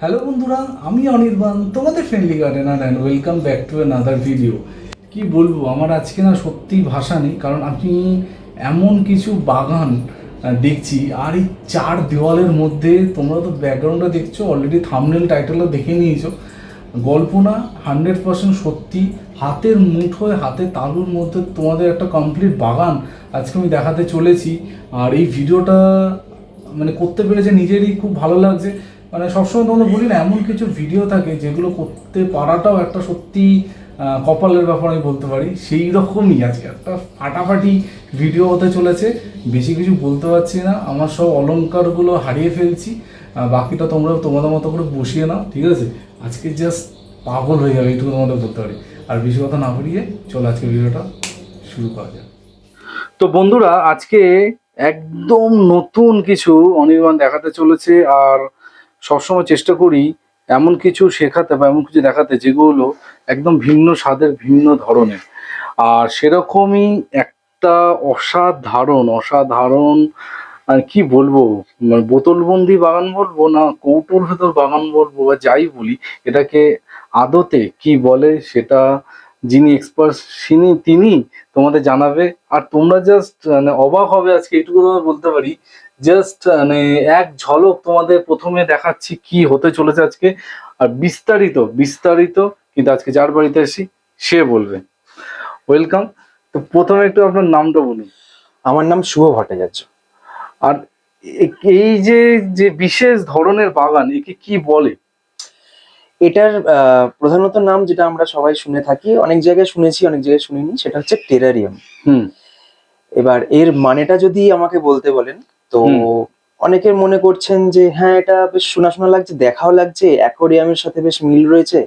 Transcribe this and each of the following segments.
Hello বন্ধুরা, আমি অনির্বাণ, তোমাদের friendly gardener and welcome back to another video কি বলব, আমার আজকে না সত্যি ভাষা নেই, কারণ আমি এমন কিছু বাগান দেখছি, আর এই চার দেওয়ালের মধ্যে তোমরা তো ব্যাকগ্রাউন্ডটা দেখছ অলরেডি থামনেল টাইটেলও দেখে নিয়েছো। গল্প না হান্ড্রেড পার্সেন্ট সত্যি, হাতের মুঠোয় হাতের তালুর মধ্যে তোমাদের একটা কমপ্লিট বাগান আজকে আমি দেখাতে চলেছি। আর এই ভিডিওটা মানে করতে পেরেছে নিজেরই খুব ভালো লাগছে। মানে সবসময় তোমাদের বলি না, এমন কিছু ভিডিও থাকে যেগুলো করতে পারাটাও একটা সত্যি কপালের ব্যাপার আমি বলতে পারি। সেই রকমই আজকে একটা ফাটাফাটি ভিডিও হতে চলেছে। বেশি কিছু বলতে পারছি না। আমার সব অলঙ্কারগুলো হারিয়ে ফেলছি। বাকিটা তোমরা তোমাদের মতো করে বসিয়ে নাও, ঠিক আছে? আজকে জাস্ট পাগল হয়ে যাবে, এইটুকু তোমাদের বলতে পারি। আর বেশি কথা না বাড়িয়ে চলো আজকে ভিডিওটা শুরু করা যাক। তো বন্ধুরা, আজকে একদম নতুন কিছু অনির্বাণ দেখাতে চলেছে। আর সবসময় চেষ্টা করি এমন কিছু শেখাতে বা এমন কিছু দেখাতে যেগুলো একদম ভিন্ন স্বাদের, ভিন্ন ধরনের। আর সেরকমই একটা অসাধারণ অসাধারণ আর কি বলব? মানে বোতলবন্দি বাগান বলব না, কৌটোর ভেতর বাগান বলব বা যাই বলি, এটাকে আদতে কি বলে সেটা যিনি এক্সপার্ট তিনি তিনি তোমাদের জানাবে। আর তোমরা জাস্ট মানে অবাক হবে আজকে এটুকু বলতে পারি। জাস্ট মানে এক ঝলক তোমাদের প্রথমে দেখাচ্ছি কি হতে চলেছে আজকে। আর বিস্তারিত বিস্তারিত কিন্তু আজকে যার বাড়িতে আসি সে বলবে। ওয়েলকাম তো প্রথমে একটু আপনার নামটা বলুন। আমার নাম শুভ ভট্টাচার্য। আর এই যে যে বিশেষ ধরনের বাগান একে কি বলে? এটার প্রধানত নাম যেটা আমরা সবাই শুনে থাকি অনেক জায়গায় শুনেছি অনেক জায়গায় শুনিনি সেটা হচ্ছে টেরারিয়াম। হুম। এবার এর মানেটা যদি আমাকে বলতে বলেন তো। অনেকের মনে করছেন যে হ্যাঁ এটা বেশ শোনা শোনা লাগছে দেখাও লাগছে অ্যাকোয়ারিয়ামের সাথে বেশ মিল রয়েছে।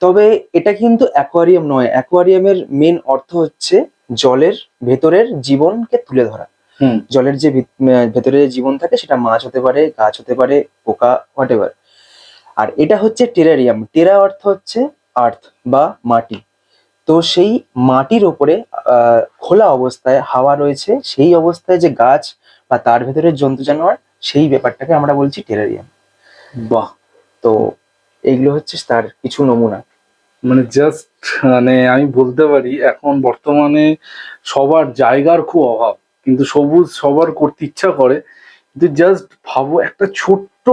তবে এটা কিন্তু অ্যাকোয়ারিয়াম নয় অ্যাকোয়ারিয়ামের মেন অর্থ হচ্ছে জলের ভেতরের জীবনকে তুলে ধরা। হুম। জলের যে ভেতরে জীবন থাকে সেটা মাছ হতে পারে গাছ হতে পারে পোকা হোয়াট এভার। আর এটা হচ্ছে টেরারিয়াম। টেরা অর্থ হচ্ছে আর্থ বা মাটি। তো সেই মাটির ওপরে খোলা অবস্থায় হাওয়া রয়েছে সেই অবস্থায় যে গাছ বা তার ভেতরে জন্তু জানোয়ার সেই ব্যাপারটাকে আমরা বলছি টেরারিয়াম। বাহ! তো এইগুলো হচ্ছে তার কিছু নমুনা। মানে জাস্ট মানে আমি বলতে পারি এখন বর্তমানে সবার জায়গার খুব অভাব। কিন্তু সবুজ সবার করতে ইচ্ছা করে কিন্তু জাস্ট ভাবো একটা ছোট্ট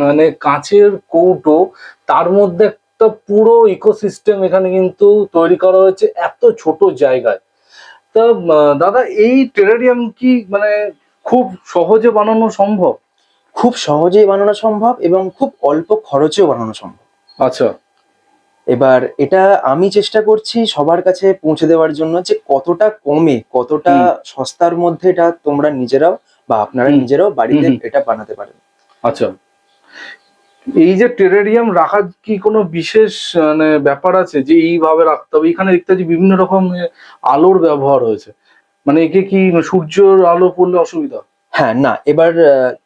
মানে কাঁচের কৌটো তার মধ্যে একটা পুরো ইকোসিস্টেম এখানে কিন্তু তৈরি করা হয়েছে এত ছোট জায়গায়। তা দাদা এই টেরারিয়াম কি মানে খুব সহজে বানানো সম্ভব? খুব সহজেই বানানো সম্ভব এবং খুব অল্প খরচেও বানানো সম্ভব। আচ্ছা। এবার এটা আমি চেষ্টা করছি সবার কাছে পৌঁছে দেওয়ার জন্য যে কতটা কমে কতটা সস্তার মধ্যে এটা তোমরা নিজেরাও বা আপনারা নিজেরাও বাড়িতে। এটা বানাতে পারেন। আচ্ছা। এই যে টেরারিয়াম রাখার কি কোনো বিশেষ মানে ব্যাপার আছে? যে এইভাবে রাখতে হবে? এখানে দেখতে পাচ্ছি বিভিন্ন রকম আলোর ব্যবহার হয়েছে। মানে একে কি সূর্যের আলো পড়লে অসুবিধা? হ্যাঁ না। এবার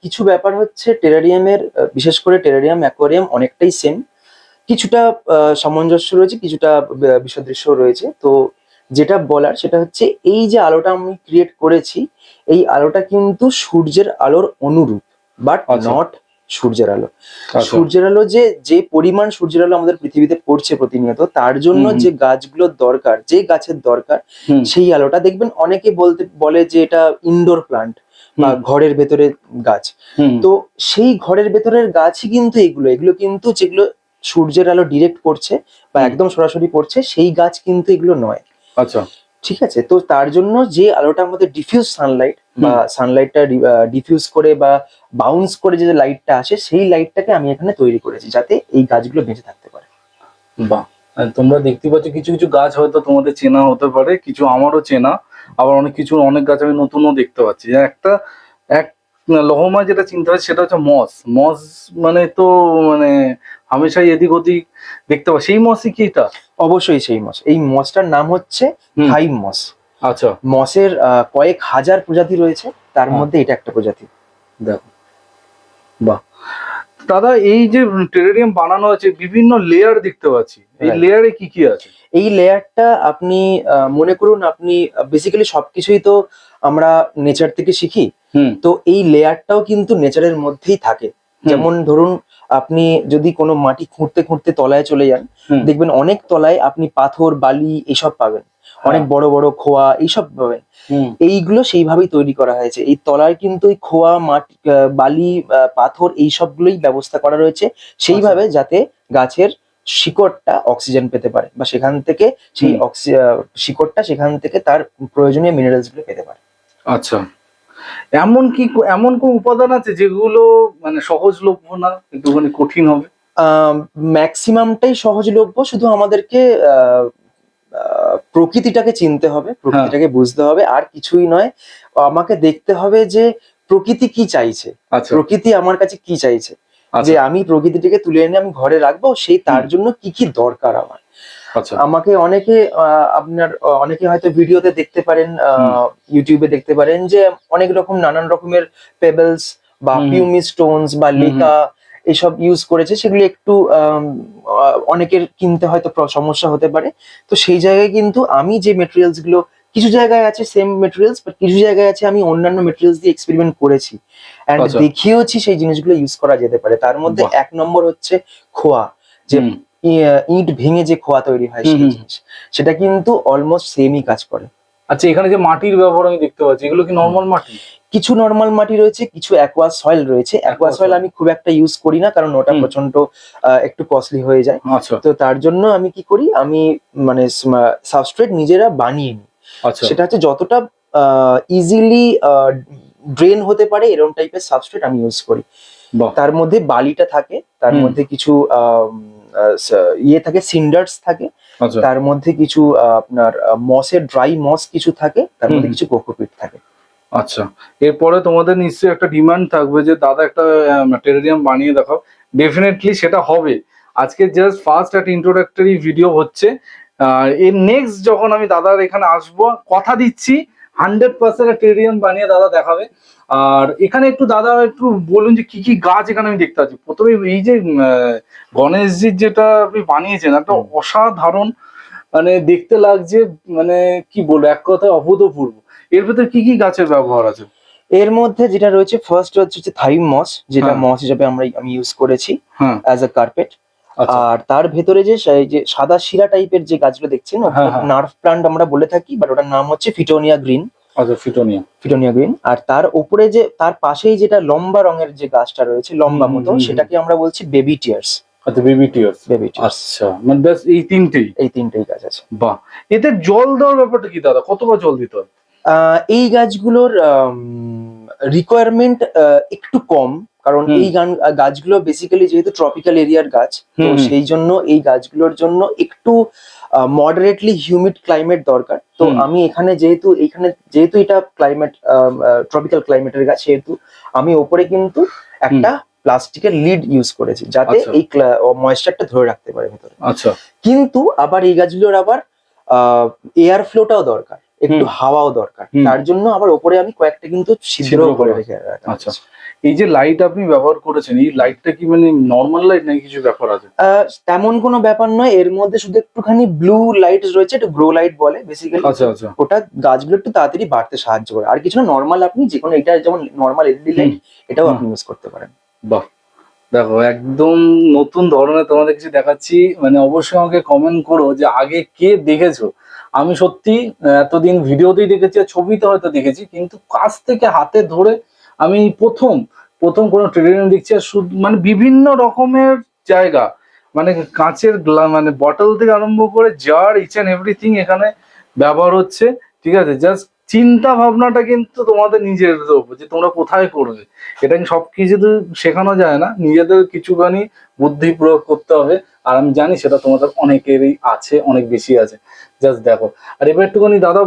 কিছু ব্যাপার হচ্ছে টেরারিয়ামের বিশেষ করে টেরারিয়াম অ্যাকোয়ারিয়াম অনেকটাই সেম কিছুটা সামঞ্জস্য রয়েছে কিছুটা ব- বিসাদৃশ্য রয়েছে। তো যেটা বলার সেটা হচ্ছে এই যে আলোটা আমি ক্রিয়েট করেছি এই আলোটা কিন্তু সূর্যের আলোর অনুরূপ বাট আচ্ছা। নট সূর্যের আলো। আচ্ছা। সূর্যের আলো যে যে পরিমাণ সূর্যের আলো আমাদের পৃথিবীতে পড়ছে প্রতিনিয়ত তার জন্য। যে গাছগুলোর দরকার যে গাছের দরকার সেই আলোটা দেখবেন অনেকে বলতে বলে যে এটা ইনডোর প্লান্ট বা ঘরের ভেতরে গাছ। তো সেই ঘরের ভেতরের গাছই কিন্তু এগুলো এগুলো কিন্তু যেগুলো সূর্যের আলো ডিরেক্ট পড়ছে বা একদম সরাসরি পড়ছে সেই গাছ কিন্তু এগুলো নয়। আচ্ছা। ঠিক আছে? তো তার জন্য যে আলোটা আমাদের ডিফিউজ সানলাইট বা সানলাইটটা ডিফিউজ করে বা বাউন্স করে যে লাইটটা আসে সেই লাইটটাকে আমি এখানে তৈরি করেছি যাতে এই গাছগুলো বেঁচে থাকতে পারে। বাহ! তোমরা দেখতে পাচ্ছ কিছু কিছু গাছ হয়তো তোমাদের চেনা হতে পারে কিছু আমারও চেনা। আবার অনেক কিছু অনেক গাছ আমি নতুনও দেখতে পাচ্ছি। একটা এক লহমা যেটা চিন্তা হয় সেটা হচ্ছে মস। মস মানে তো মানে হামেশাই এদিক ওদিক দেখতে পাই সেই মসই কি এটা? অবশ্যই সেই মস। এই মসটার নাম হচ্ছে। High moss. আচ্ছা। মসের কয়েক হাজার প্রজাতি রয়েছে। তার হ্যাঁ। মধ্যে এটা একটা প্রজাতি। দেখো। বাহ। দাদা এই যে টেরেরিয়াম বানানো আছে বিভিন্ন লেয়ার দেখতে পাচ্ছি। এই লেয়ারে কি কি আছে? এই লেয়ারটা আপনি মনে করুন আপনি বেসিক্যালি সবকিছুই তো আমরা নেচার থেকে শিখি। তো এই লেয়ারটাও কিন্তু নেচারের মধ্যেই থাকে। যেমন ধরুন আপনি যদি কোনো মাটি খুঁড়তে খুঁড়তে তলায় চলে যান দেখবেন অনেক তলায় আপনি পাথর বালি এইসব পাবেন। অনেক বড় বড় খোয়া এইসব পাবেন। এইগুলো সেইভাবেই তৈরি করা হয়েছে। এই তলায় কিন্তু এই খোয়া মাটি বালি পাথর এই সবগুলোই ব্যবস্থা করা রয়েছে। সেইভাবে যাতে গাছের শিকড়টা অক্সিজেন পেতে পারে বা সেখান থেকে সেই অক্সি শিকড়টা সেখান থেকে তার প্রয়োজনীয় মিনারেলসগুলো পেতে পারে। আচ্ছা। এমন কি এমন কোন উপাদান আছে যেগুলো মানে সহজলভ্য না একটুখানি কঠিন হবে? ম্যাক্সিমামটাই সহজলভ্য শুধু আমাদেরকে প্রকৃতিটাকে চিনতে হবে প্রকৃতিটাকে বুঝতে হবে আর কিছুই নয় আমাকে দেখতে হবে যে প্রকৃতি কি চাইছে আচ্ছা। প্রকৃতি আমার কাছে কি চাইছে। যে আচ্ছা আমি প্রকৃতিটাকে তুলে এনে আমি ঘরে রাখব সেই তার জন্য কি কি দরকার আমার। আমাকে অনেকে আপনার অনেকে হয়তো ভিডিওতে দেখতে পারেন ইউটিউবে দেখতে পারেন যে অনেক রকম নানান রকমের পেবেলস বা। পিউমি স্টোনস বা হুম। এসব ইউজ করেছে। সেগুলি একটু অনেকের কিনতে হয়তো সমস্যা হতে পারে। তো সেই জায়গায় কিন্তু আমি যে মেটেরিয়ালসগুলো কিছু জায়গায় আছে সেম মেটেরিয়ালস বাট কিছু জায়গায় আছে আমি অন্যান্য মেটেরিয়ালস দিয়ে এক্সপেরিমেন্ট করেছি। অ্যান্ড আচ্ছা। দেখিয়েওছি সেই জিনিসগুলো ইউজ করা যেতে পারে। তার মধ্যে এক নম্বর হচ্ছে খোয়া। যে ইট ভেঙে যে খোয়া তৈরি হয় সেই জিনিস সেটা কিন্তু অলমোস্ট সেমই কাজ করে। আচ্ছা এখানে যে মাটির ব্যবহার আমি দেখতে পাচ্ছি এগুলো কি নর্মাল মাটি? কিছু নর্মাল মাটি রয়েছে কিছু অ্যাকোয়া সয়েল রয়েছে। অ্যাকোয়া সয়েল আমি খুব একটা ইউজ করি না কারণ ওটা। প্রচণ্ড একটু কস্টলি হয়ে যায়। আচ্ছা। তো তার জন্য আমি কি করি আমি মানে সাবস্ট্রেট নিজেরা বানিয়ে নিই। আচ্ছা। সেটা হচ্ছে যতটা ইজিলি ড্রেন হতে পারে এরকম টাইপের সাবস্ট্রেট আমি ইউজ করি। তার মধ্যে বালিটা থাকে তার মধ্যে কিছু আহ, ইয়ে থাকে সিন্ডার্স থাকে। আচ্ছা। তার মধ্যে কিছু আপনার মসের ড্রাই মস কিছু থাকে তার মধ্যে কিছু কোকোপিট থাকে। আচ্ছা। এরপরে তোমাদের নিশ্চয়ই একটা ডিমান্ড থাকবে যে দাদা একটা টেরিয়াম বানিয়ে দেখাও। ডেফিনেটলি সেটা হবে। আজকে জাস্ট ফার্স্ট একটা ইন্ট্রোডাক্টরি ভিডিও হচ্ছে। আর এর নেক্সট যখন আমি দাদার এখানে আসব কথা দিচ্ছি হান্ড্রেড পার্সেন্ট টেরিয়াম বানিয়ে দাদা দেখাবে। আর এখানে একটু দাদা একটু বলুন যে কি কি গাছ এখানে আমি দেখতে পাচ্ছি। প্রথমে এই যে গণেশজির যেটা আপনি বানিয়েছেন একটা অসাধারণ মানে দেখতে লাগছে মানে কি বলব এক কথায় অভূতপূর্ব। এর ভেতরে কি কি গাছের ব্যবহার আছে? এর মধ্যে যেটা রয়েছে ফার্স্ট হচ্ছে থাইম মস যেটা হ্যাঁ। মস হিসেবে আমরা আমি ইউজ করেছি অ্যাজ আ কার্পেট আর তার ভেতরে যে যে সাদা শিরা টাইপের যে গাছগুলো দেখছেন হ্যাঁ, হ্যাঁ। নার্ভ প্লান্ট আমরা বলে থাকি বাট ওটার নাম হচ্ছে ফিটোনিয়া গ্রিন। আচ্ছা ফিটোনিয়া। ফিটোনিয়া গ্রিন। আর তার উপরে যে তার পাশেই যেটা লম্বা রঙের যে গাছটা রয়েছে লম্বা মতো। সেটাকে আমরা বলছি বেবি টিয়ার্স আচ্ছা বেবি টিয়ার্স বেবি আচ্ছা মানে ব্যাস এই তিনটেই। এই তিনটেই গাছ আছে। বাহ। এতে জল দেওয়ার ব্যাপারটা কি দাদা? কতবার জল দিতে হয়? এই গাছগুলোর রিকোয়ারমেন্ট একটু কম। কারণ এই গান গাছগুলো বেসিক্যালি যেহেতু ট্রপিক্যাল এরিয়ার গাছ তো। সেই জন্য এই গাছগুলোর জন্য একটু মডারেটলি হিউমিড ক্লাইমেট দরকার। তো আমি এখানে যেহেতু এখানে যেহেতু এটা ক্লাইমেট ট্রপিক্যাল ক্লাইমেটের গাছ সেহেতু আমি ওপরে কিন্তু একটা প্লাস্টিকের লিড ইউজ করেছি যাতে আচ্ছা। এই ময়েশ্চারটা ধরে রাখতে পারে ভেতরে। আচ্ছা। কিন্তু আবার এই গাছগুলোর আবার এয়ার ফ্লোটাও দরকার একটু হাওয়াও দরকার। তার জন্য আবার ওপরে আমি কয়েকটা কিন্তু ছিদ্র করে রাখা আচ্ছা। এই যে লাইট আপনি ব্যবহার করেছেন এই লাইটটা কি মানে নর্মাল লাইট নাকি কিছু ব্যাপার আছে? তেমন কোনো ব্যাপার নয় এর মধ্যে শুধু একটুখানি ব্লু লাইট রয়েছে একটু গ্রো লাইট বলে বেসিক্যালি আচ্ছা আচ্ছা। ওটা গাছগুলো একটু তাড়াতাড়ি বাড়তে সাহায্য করে। আর কিছু না নর্মাল আপনি যে কোনো এটা যেমন নর্মাল এলইডি লাইট এটাও আপনি ইউজ করতে পারেন। বাহ। দেখো একদম নতুন ধরনের তোমাদের কিছু দেখাচ্ছি মানে অবশ্যই আমাকে কমেন্ট করো যে আগে কে দেখেছ। আমি সত্যি এতদিন ভিডিওতেই দেখেছি আর ছবিতে হয়তো দেখেছি কিন্তু কাছ থেকে হাতে ধরে আমি প্রথম প্রথম কোনো ট্রেডিং দেখছে মানে বিভিন্ন রকমের জায়গা। মানে কাঁচের মানে বটল থেকে আরম্ভ করে জার ইচ অ্যান্ড এভরিথিং এখানে ব্যবহার হচ্ছে, ঠিক আছে? জাস্ট চিন্তা ভাবনাটা কিন্তু তোমাদের নিজের উপর, যে তোমরা কোথায় করবে? এটা সব কিছু শেখানো যায় না। নিজেদের কিছুখানি বুদ্ধি প্রয়োগ করতে হবে। আর আমি জানি সেটা তোমাদের অনেকেরই আছে অনেক বেশি আছে। জাস্ট দেখো। আর এবার একটুখানি দাদা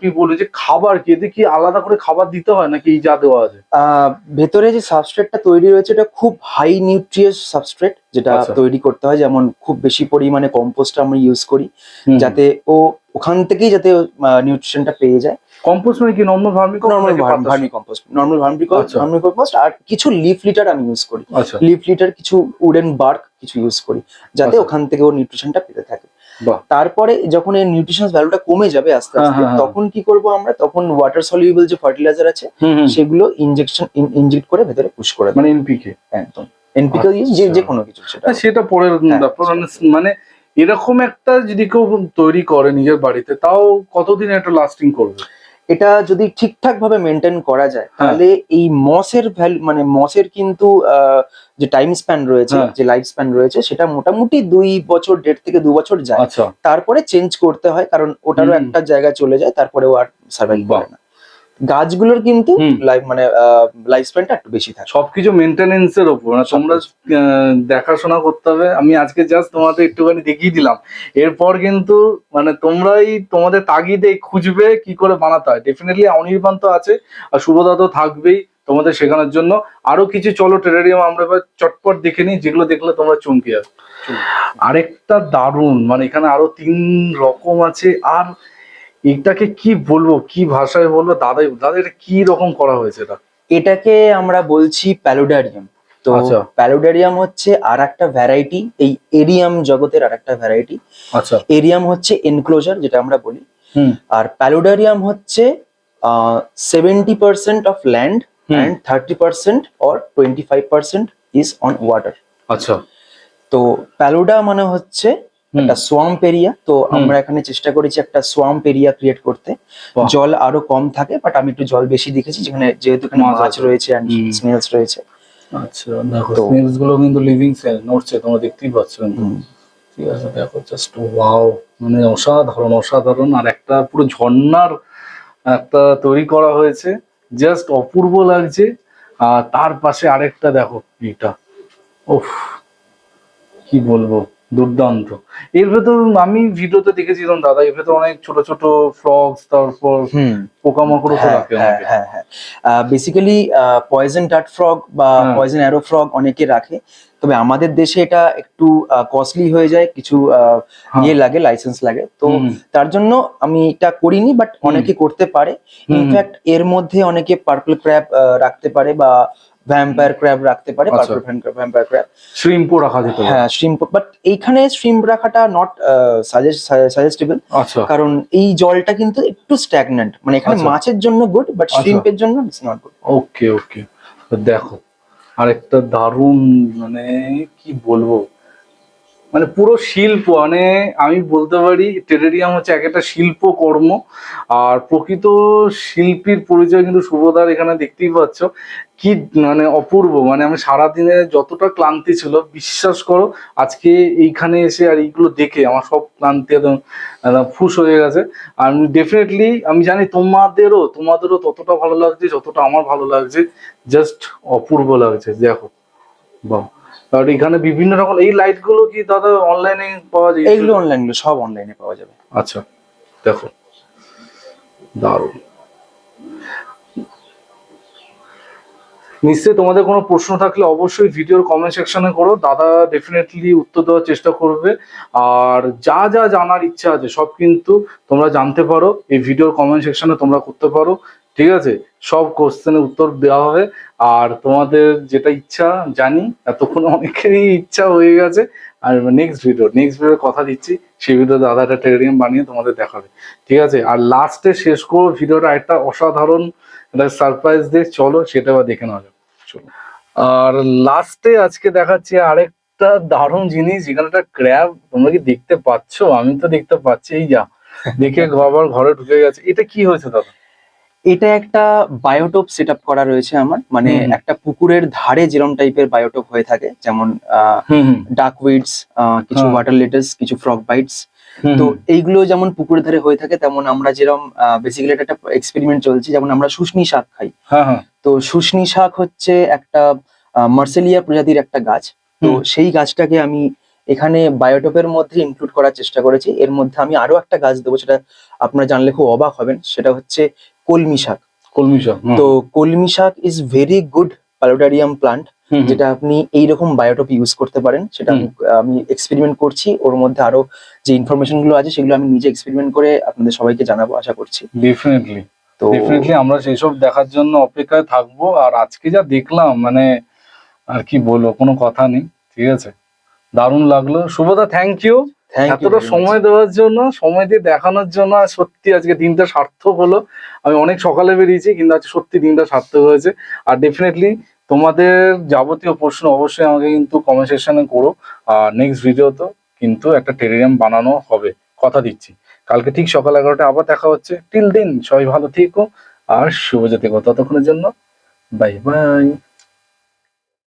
তুই বলে যে খাবার কি এতে কি আলাদা করে খাবার দিতে হয় নাকি এই যা দেওয়া আছে? আহ, ভেতরে যে সাবস্ট্রেটটা তৈরি হয়েছে এটা খুব হাই নিউট্রিয়াস সাবস্ট্রেট যেটা আচ্ছা। তৈরি করতে হয় যেমন খুব বেশি পরিমাণে কম্পোস্ট আমরা ইউজ করি যাতে ও ওখান থেকেই যাতে নিউট্রিশনটা পেয়ে যায়। কম্পোস্ট মানে কি normal vermi normal vermi compost normal vermi আচ্ছা। ভার্মি কম্পোস্ট আর কিছু লিফ লিটার আমি ইউজ করি। আচ্ছা। লিফ লিটার কিছু উডেন বার্ক কিছু ইউজ করি যাতে আচ্ছা। ওখান থেকে ওর নিউট্রিশনটা পেতে থাকে। তারপরে যখন এর নিউট্রিশন ভ্যালুটা কমে যাবে আস্তে হ্যাঁ, আস্তে হ্যাঁ, হ্যাঁ। তখন কি করব আমরা? তখন ওয়াটার সলিউবল যে ফার্টিলাইজার আছে সেগুলো ইনজেকশন ইনজেক্ট করে ভেতরে পুশ করে মানে এনপিকে একদম। এনপিকে দিয়ে যে আচ্ছা। যে কোনো কিছু সেটা সেটা হ্যাঁ, মানে- মানে এরকম একটা যদি কেউ তৈরি করে নিজের বাড়িতে তাও কতদিন এটা লাস্টিং করবে? এটা যদি ঠিকঠাক ভাবে মেনটেন করা যায় হ্যাঁ। তাহলে এই মসের ভ্যালু মানে মসের কিন্তু যে টাইম স্প্যান রয়েছে হ্যাঁ। যে লাইফ স্প্যান রয়েছে সেটা মোটামুটি দুই বছর দেড় থেকে দু বছর যায়। আচ্ছা। তারপরে চেঞ্জ করতে হয় কারণ ওটারও একটা জায়গা চলে যায় তারপরে ও আর সার্ভাইভ করে না। গাছগুলোর কিন্তু লাইফ মানে লাইফ স্প্যানটা একটু বেশি থাকে। সবকিছু মেনটেনেন্স এর উপর তোমরা দেখাশোনা করতে হবে। আমি আজকে জাস্ট তোমাদের একটুখানি দেখিয়ে দিলাম। এরপর কিন্তু মানে তোমরাই তোমাদের তাগিদে খুঁজবে কি করে বানাতে হয়। ডেফিনেটলি অনির্বাণ তো আছে আর শুভদা তো থাকবেই তোমাদের শেখানোর জন্য। আরও কিছু চলো টেরারিয়াম আমরা এবার চটপট দেখে নিই যেগুলো দেখলে তোমরা চমকে যাবে। আরেকটা দারুণ মানে এখানে আরও তিন রকম আছে। আর এটাকে কি বলব? কি ভাষায় বলব? দাদাই দাদা এটা কি রকম করা হয়েছে এটা? এটাকে আমরা বলছি প্যালোডারিয়াম। তো আচ্ছা। প্যালোডারিয়াম হচ্ছে আর একটা ভ্যারাইটি এই এরিয়াম জগতের আর একটা ভ্যারাইটি আচ্ছা। এরিয়াম হচ্ছে এনক্লোজার যেটা আমরা বলি। আর প্যালোডারিয়াম হচ্ছে seventy percent of land and thirty percent or twenty five percent is on water আচ্ছা। তো প্যালোডা মানে হচ্ছে। একটা সোয়াম্প এরিয়া তো আমরা এখানে চেষ্টা করেছি একটা সোয়াম্প এরিয়া ক্রিয়েট করতে। জল আরও কম থাকে বাট আমি একটু জল বেশি দেখেছি যেখানে যেহেতু এখানে মাছ রয়েছে অ্যান্ড হুম। স্মেলস রয়েছে। আচ্ছা দেখো স্নেলসগুলো কিন্তু লিভিং সেল নড়ছে তোমরা দেখতেই পাচ্ছ ঠিক আছে দেখো জাস্ট ওয়াও মানে অসাধারণ অসাধারণ আর একটা পুরো ঝর্ণার একটা তৈরি করা হয়েছে জাস্ট অপূর্ব লাগছে। আর তার পাশে আরেকটা দেখো এটা ওফ কি বলব? দুর্দান্ত এর ভেতর আমি ভিডিওতে দেখেছিলাম দাদা এর ভেতর অনেক ছোট ছোট ফ্রগস তারপর তো হ্যাঁ রাখে হ্যাঁ। হ্যাঁ বেসিক্যালি পয়জন ডাট ফ্রগ বা। পয়জন অ্যারো ফ্রগ অনেকে রাখে তবে আমাদের দেশে এটা একটু কস্টলি হয়ে যায় কিছু হ্যাঁ। ইয়ে লাগে লাইসেন্স লাগে তো তার জন্য আমি এটা করিনি বাট অনেকে করতে পারে। ইনফ্যাক্ট এর মধ্যে অনেকে পার্পল ক্র্যাব রাখতে পারে বা ভ্যাম্পায়ার ক্র্যাব রাখতে পারে। পার্পল ভ্যাম্পায়ার ক্র্যাব শ্রিম্পও রাখা যেতে পারে। হ্যাঁ শ্রিম্প বাট এইখানে শ্রিম্প রাখাটা নট সাজেস্ট সাজেস্টেবল কারণ এই জলটা কিন্তু একটু স্ট্যাগন্যান্ট মানে এখানে আচ্ছা। মাছের জন্য গুড বাট। শ্রিম্পের জন্য it's not good okay okay দেখো আরেকটা দারুণ মানে কি বলব? মানে পুরো শিল্প মানে আমি বলতে পারি টেরেরিয়াম হচ্ছে এক একটা শিল্প কর্ম আর প্রকৃত শিল্পীর পরিচয় কিন্তু শুভদার এখানে দেখতেই পাচ্ছ। কি মানে অপূর্ব মানে আমি সারাদিনে যতটা ক্লান্তি ছিল, বিশ্বাস করো আজকে এইখানে এসে আর এইগুলো দেখে আমার সব ক্লান্তি একদম একদম ফুস হয়ে গেছে। আর ডেফিনেটলি আমি জানি তোমাদেরও তোমাদেরও ততটা ভালো লাগছে, যতটা আমার ভালো লাগছে জাস্ট অপূর্ব লাগছে, দেখো, বাহ। আর এখানে বিভিন্ন রকম এই লাইটগুলো কি দাদা অনলাইনে পাওয়া যায়? এইগুলো অনলাইন সব অনলাইনে পাওয়া যাবে। আচ্ছা দেখো। দারুণ। নিশ্চয়ই তোমাদের কোনো প্রশ্ন থাকলে অবশ্যই ভিডিওর কমেন্ট সেকশনে করো। দাদা ডেফিনেটলি উত্তর দেওয়ার চেষ্টা করবে। আর যা যা জানার ইচ্ছা আছে সব কিন্তু তোমরা জানতে পারো। এই ভিডিওর কমেন্ট সেকশনে তোমরা করতে পারো। ঠিক আছে? সব কোশ্চেনের উত্তর দেওয়া হবে। আর তোমাদের যেটা ইচ্ছা, জানি, এতক্ষণ অনেকেরই ইচ্ছা হয়ে গেছে। আর নেক্সট ভিডিও নেক্সট ভিডিও কথা দিচ্ছি। সেই ভিডিও দাদা একটা টেরিয়াম বানিয়ে তোমাদের দেখাবে। ঠিক আছে? আর লাস্টে শেষ করব ভিডিওটা একটা অসাধারণ একটা সারপ্রাইজ দিয়ে। চলো, সেটা আবার দেখে নেওয়া যাক। চলো। আর লাস্টে আজকে দেখাচ্ছি আরেকটা দারুণ জিনিস। যেখানে একটা ক্র্যাব তোমরা কি দেখতে পাচ্ছো? আমি তো দেখতে পাচ্ছি, এই যা। দেখে আবার ঘরে ঢুকে গেছে। এটা কি হয়েছে, দাদা? এটা একটা বায়োটোপ সেট আপ করা রয়েছে আমার। মানে একটা পুকুরের ধারে যেরকম টাইপের বায়োটোপ হয়ে থাকে যেমন ডাক উইডস কিছু হ্যাঁ। ওয়াটার লেটাস কিছু ফ্রগ বাইটস তো এইগুলো যেমন পুকুরের ধারে হয়ে থাকে তেমন আমরা যেরকম বেসিক্যালি একটা এক্সপেরিমেন্ট চলছে যেমন আমরা শুষ্নি শাক খাই। হ্যাঁ হ্যাঁ। তো শুষ্নি শাক হচ্ছে একটা মার্সেলিয়া প্রজাতির একটা গাছ। তো সেই গাছটাকে আমি এখানে বায়োটোপের মধ্যে ইনক্লুড করার চেষ্টা করেছি। এর মধ্যে আমি আরও একটা গাছ দেবো সেটা আপনারা জানলে খুব অবাক হবেন। সেটা হচ্ছে কলমি শাক। কলমি শাক তো কলমি শাক is very good paludarium plant. যেটা আপনি এইরকম বায়োটপ ইউজ করতে পারেন। সেটা আমি আমি এক্সপেরিমেন্ট করছি। ওর মধ্যে আরও যে ইনফরমেশনগুলো আছে সেগুলো আমি নিজে এক্সপেরিমেন্ট করে আপনাদের সবাইকে জানাব আশা করছি। ডেফিনেটলি তো ডেফিনেটলি আমরা সেসব দেখার জন্য অপেক্ষায় থাকব। আর আজকে যা দেখলাম মানে আর কি বলব কোনো কথা নেই। ঠিক আছে? দারুণ লাগল। শুভদা থ্যাংক ইউ এতটা সময় দেওয়ার জন্য সময় দিয়ে দেখানোর জন্য সত্যি আজকে দিনটা সার্থক হলো। আমি অনেক সকালে বেরিয়েছি কিন্তু আজকে সত্যি দিনটা সার্থক হয়েছে। আর ডেফিনেটলি তোমাদের যাবতীয় প্রশ্ন অবশ্যই আমাকে কিন্তু কমেন্ট সেকশনে করো। আর নেক্সট ভিডিওতেও কিন্তু একটা টেরিয়াম বানানো হবে কথা দিচ্ছি। কালকে ঠিক সকাল এগারোটা আবার দেখা হচ্ছে। টিল দিন সবাই ভালো থেকো আর শুভ যেতে ততক্ষণের জন্য বাই বাই